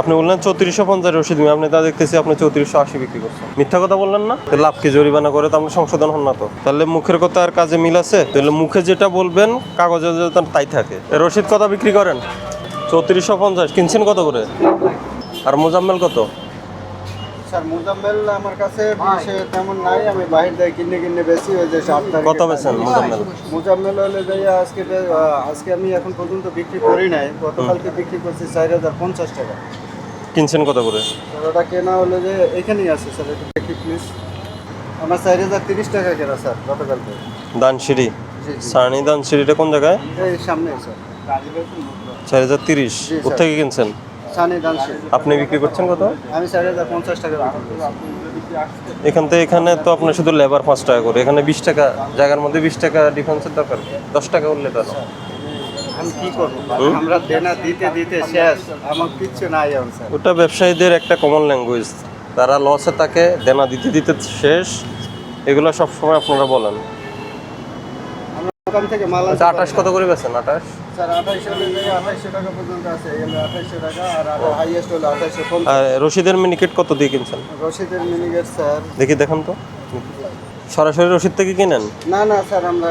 আপনি বললেন চৌত্রিশশো পঞ্চাশ রসিদ আপনি তা দেখতেছি, আপনি চৌত্রিশশো আশি বিক্রি করছেন। মিথ্যা কথা বললেন না? লাভ কি জরিমানা করে? তো আপনি সংশোধন হন না তো। তাহলে মুখের কথা আর কাজে মিল আছে? তাহলে মুখে যেটা বলবেন, কাগজে যেটা তাই থাকে। রসিদ কথা বিক্রি করেন? চৌত্রিশশো পঞ্চাশ। কিনছেন কত করে? আর মোজাম্মেল কত? স্যার মুজাম্মেল আমার কাছে বিষে তেমন নাই আমি বাহির থেকে কিনে কিনে বেশি ওই যে সাত তারিখে। কত বেছেন মোজাম্মেল? মুজাম্মেল হলে যে আজকে আজকে আমি এখন পর্যন্ত বিক্রি করি নাই গতকালকে বিক্রি করছি চার হাজার পঞ্চাশ টাকা। কিনছেন কত করে? স্যার ওটা কেনা হলে যে এখানেই আছে স্যার একটু দেখি প্লিজ আমার চার হাজার তিরিশ টাকা কেনা স্যার গতকালকে। দানসিঁড়ি জি দানসিঁড়িটা কোন জায়গায়? এই সামনে স্যার। চার হাজার তিরিশ। স্যার। কোথেকে কিনছেন? আপনি বিক্রি করছেন কত? আমি চার হাজার পঞ্চাশ টাকা এখান থেকে এখানে তো আপনার শুধু লেবার পাঁচ টাকা করে। এখানে বিশ টাকা জায়গার মধ্যে বিশ টাকা ডিফারেন্সের দরকার। দশ টাকা উঠলে তো না। আমি আমরা দেনা দিতে দিতে শেষ। আমার কিচ্ছু নাই ওটা ব্যবসায়ীদের একটা কমন ল্যাঙ্গুয়েজ তারা লসে তাকে দেনা দিতে দিতে শেষ। এগুলো সবসময় আপনারা বলেন। দোকান থেকে মাল আচ্ছা আঠাশ কত করে বেছেন আঠাশ? স্যার আঠাইশো হলে আঠাইশো টাকা পর্যন্ত আছে এগুলো আঠাইশো টাকা আর হাইয়েস্ট হলো আর রশিদের মিনিকেট কত দিয়ে কিনছেন? রশিদের মিনিগেট স্যার। দেখি দেখান তো। সরাসরি রশিদ থেকে কিনেন? না না স্যার আমরা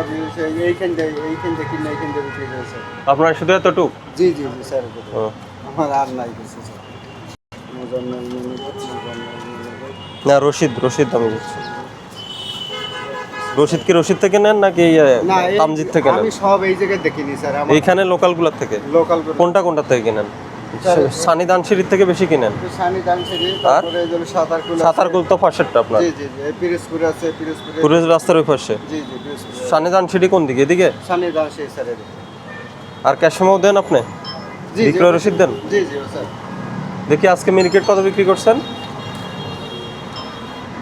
এইখান থেকে এইখান থেকে কিনে এইখান থেকে বিক্রি করি স্যার আপনার শুধু এতটুক? জি জি জি স্যার। আমার আর নাই কিছু স্যার। না রশিদ রশিদ আমি বলছি রশিদ কি রশিদ থেকে নেন নাকি ইয়ে, তামজিদ থেকে নেন? আমি সব এই জায়গায় দেখিনি স্যার এইখানে লোকালগুলোর থেকে? লোকাল কোনটা কোনটা থেকে কিনেন? সানি দানসিঁড়ির থেকে বেশি কিনেন? সানি তারপরে এই যে সাঁতারকুল আছে। তো পাশেরটা আপনার। জি জি পিরোজপুর আছে পিরোজপুরে পুরো রাস্তার ওই পাশে? জি জি সানি দানসিঁড়ি কোন দিকে? এদিকে? সানি স্যার আর ক্যাশমেও দেন আপনি? জি জি বিক্রয় রসিদ দেন? জি জি স্যার। দেখি আজকে মিনিকেট কত বিক্রি করছেন?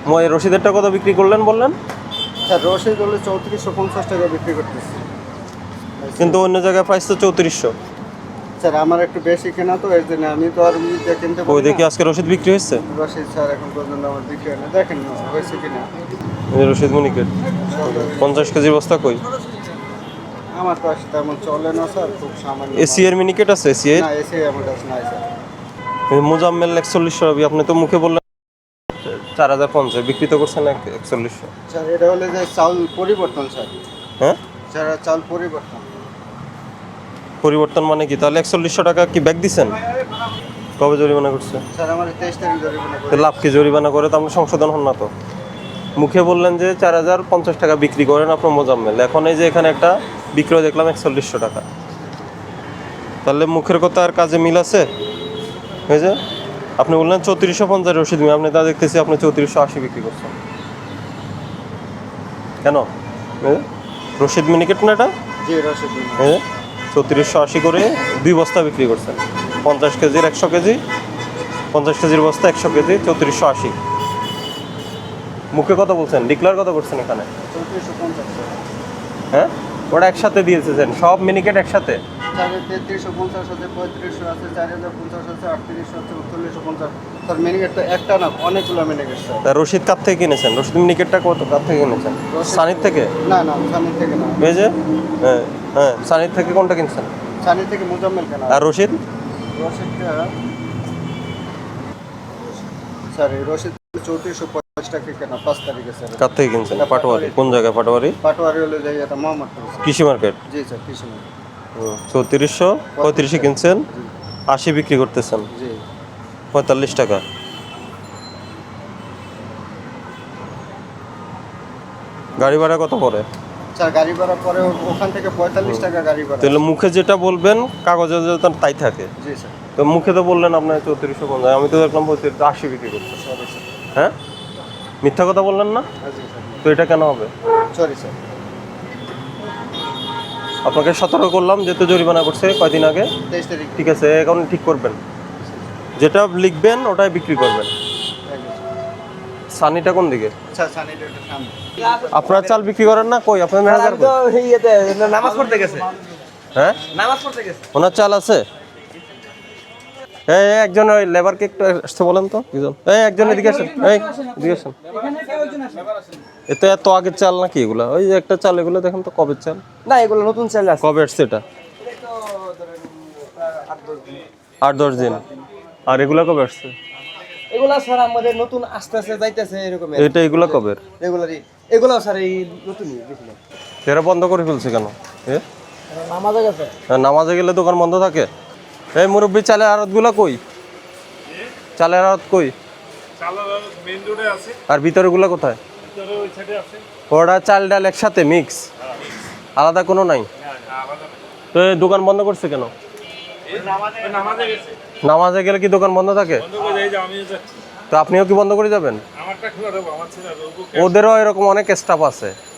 মই রশিদেরটা কত বিক্রি করলেন বললেন? স্যার রসিদ হলে চৌত্রিশশো পঞ্চাশ টাকা বিক্রি করতেছি। কিন্তু অন্য জায়গায় প্রাইস তো চৌত্রিশশো। স্যার আমার একটু বেশি কেনা তো এই জন্য আমি তো আর বুঝতে কিনতে ওই দেখি আজকে রশিদ বিক্রি হয়েছে? রসিদ স্যার এখন পর্যন্ত আমার বিক্রি হয় না দেখেন না হয়েছে কিনা। এই রশিদ মিনিকেট পঞ্চাশ কেজি বস্তা কই? আমার তো আসলে তেমন চলে না স্যার খুব সামান্য। এসি এর মিনিকেট আছে? এসি এর? না এসে আমার কাছে নাই স্যার। মোজাম্মেল একচল্লিশশো আপনি তো মুখে বললেন চার হাজার পঞ্চাশ বিক্রি তো করছেন একচল্লিশশো। স্যার এটা হলে যে চাউল পরিবর্তন স্যার। হ্যাঁ? স্যার চাউল পরিবর্তন। পরিবর্তন মানে কি? তাহলে একচল্লিশশো টাকা কি ব্যাগ দিছেন? কবে জরিমানা করছে? স্যার আমার তেইশ তারিখ জরিমানা লাভ কি জরিমানা করে? তো আপনি সংশোধন হন না তো। মুখে বললেন যে চার হাজার পঞ্চাশ টাকা বিক্রি করেন আপনার মোজাম্মেল। এখন এই যে এখানে একটা বিক্রয় দেখলাম একচল্লিশশো টাকা। তাহলে মুখের কথা আর কাজে মিল আছে? এই যে আপনি বললেন চৌত্রিশশো পঞ্চাশ রসিদ আপনি তা দেখতেছি আপনি চৌত্রিশশো আশি বিক্রি করছেন। কেন? রশিদ মিনিকেট না এটা? জি রসিদ দিন। এই যে, চৌত্রিশশো আশি করে দুই বস্তা বিক্রি করছেন। পঞ্চাশ কেজির একশো কেজি পঞ্চাশ কেজির বস্তা একশো কেজি চৌত্রিশশো আশি। মুখে কথা বলছেন ডিক্লার কথা করছেন এখানে। হ্যাঁ? ওটা একসাথে দিয়েছেন সব মিনিকেট একসাথে? তেত্রিশশো পঞ্চাশ আছে পঁয়ত্রিশশো আছে চার হাজার পঞ্চাশ আছে আটত্রিশশো আছে উনচল্লিশশো পঞ্চাশ। স্যার তো একটা না অনেকগুলো মিনিগেট স্যার তা রশিদ কাপ থেকে কিনেছেন? রশিদ মিনিকেটটা কত? কাপ থেকে কিনেছেন? সানির থেকে? না না সানি থেকে না। যে? হ্যাঁ হ্যাঁ সানির থেকে কোনটা কিনছেন? সানি থেকে মুজাম্মেল কেনা। আর রশিদ? রসিদটা স্যার রসিদ চৌত্রিশশো থেকে কিনছেন? পাটোয়ারি। কোন জায়গায় পাটোয়ারি? পাটোয়ারি হলে যাই মোহাম্মদপুর কৃষি মার্কেট? জি স্যার কৃষি মার্কেট। চৌত্রিশশো? পঁয়ত্রিশে কিনছেন? আশি বিক্রি করতেছেন? জি। পঁয়তাল্লিশ টাকা। গাড়ি ভাড়া কত পড়ে? স্যার গাড়ি ভাড়া পরে ওখান থেকে পঁয়তাল্লিশ টাকা গাড়ি ভাড়া। তাহলে মুখে যেটা বলবেন কাগজে যেটা তাই থাকে। জি স্যার। তো মুখে তো বললেন আপনার চৌত্রিশশো পঞ্চাশ আমি তো দেখলাম পঁয়ত্রিশ আশি বিক্রি করতে হ্যাঁ? মিথ্যা কথা বললেন না? হ্যাঁ, তো এটা কেন হবে? সরি স্যার আপনাকে সতর্ক করলাম যেহেতু জরিমানা করছে কয়দিন আগে। ঠিক আছে এখন ঠিক করবেন। যেটা লিখবেন ওটাই বিক্রি করবেন। সানিটা কোন দিকে? আচ্ছা আপনার চাল বিক্রি করেন না? কই আপনার ম্যানেজার নামাজ পড়তে গেছে। হ্যাঁ? নামাজ পড়তে গেছে। ওনার চাল আছে? এই একজন ওই লেবারকে একটু আসতে বলেন তো একজন এই একজন এদিকে আসেন। এই এদিকে আসেন। এতে এত আগের চাল নাকি এগুলা? ওই যে একটা চাল এগুলো দেখেন তো কবের চাল? না এগুলো নতুন চাল আছে। কবে আসছে এটা? আট দশ দিন। আর এগুলা কবে আসছে? এগুলা স্যার আমাদের নতুন আস্তে আস্তে যাইতেছে এরকম। এটা এগুলা কবে রেগুলারই এগুলো স্যার এই নতুনই বেশি এরা বন্ধ করে ফেলছে কেন? এ? নামাজে গেছে। আর নামাজে গেলে দোকান বন্ধ থাকে? এই মুরব্বী চালের আড়তগুলা কই? চালের আড়ত কই? আর ভিতরেগুলা কোথায়? ওরা চাল ডাল একসাথে মিক্স আলাদা কোনো নাই? তো দোকান বন্ধ করছে কেন? নামাজে গেলে কি দোকান বন্ধ থাকে? তো আপনিও কি বন্ধ করে যাবেন? ওদেরও এরকম অনেক স্টাফ আছে।